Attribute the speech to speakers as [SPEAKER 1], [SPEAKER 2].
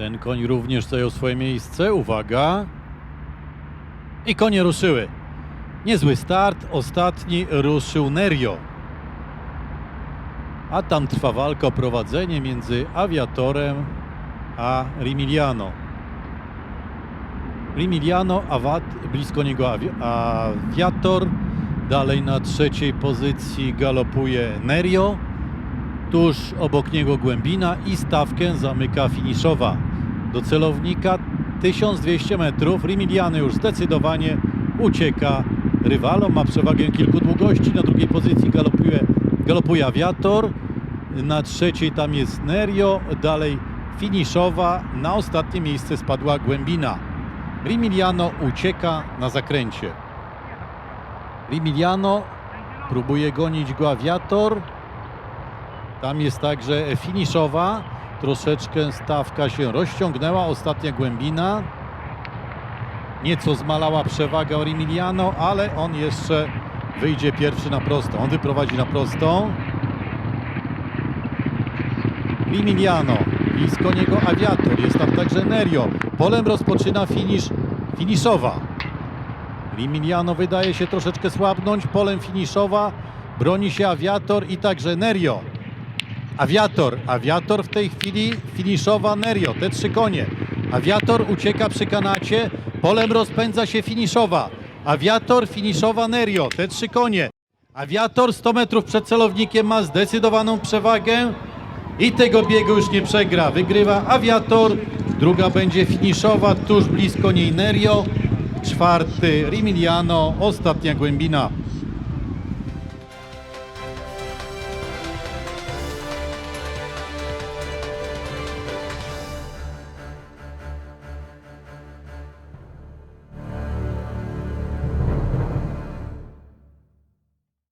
[SPEAKER 1] Ten koń również zajął swoje miejsce. Uwaga. I konie ruszyły. Niezły start. Ostatni ruszył Nerio. A tam trwa walka o prowadzenie między Aviatorem a Rimiliano. Rimiliano, Awad, blisko niego Avi- Aviator. Dalej na trzeciej pozycji galopuje Nerio. Tuż obok niego Głębina i stawkę zamyka finiszowa. Do celownika 1200 metrów. Rimiliano już zdecydowanie ucieka rywalom. Ma przewagę kilku długości. Na drugiej pozycji galopuje, galopuje Aviator. Na trzeciej tam jest Nerio. Dalej finiszowa. Na ostatnie miejsce spadła Głębina. Rimiliano ucieka na zakręcie. Rimiliano próbuje gonić go Aviator. Tam jest także finiszowa. Troszeczkę stawka się rozciągnęła. Ostatnia głębina. Nieco zmalała przewaga Rimiliano, ale on jeszcze wyjdzie pierwszy na prostą. On wyprowadzi na prostą. Rimiliano. Blisko niego Aviator. Jest tam także Nerio. Polem rozpoczyna finisz, finiszowa. Rimiliano wydaje się troszeczkę słabnąć. Polem finiszowa. Broni się Aviator i także Nerio. Aviator. Aviator w tej chwili finiszowa Nerio. Te trzy konie. Aviator ucieka przy kanacie. Polem rozpędza się finiszowa. Aviator, finiszowa Nerio. Te trzy konie. Aviator 100 metrów przed celownikiem ma zdecydowaną przewagę i tego biegu już nie przegra. Wygrywa Aviator. Druga będzie finiszowa, tuż blisko niej Nerio. Czwarty Rimiliano. Ostatnia Głębina.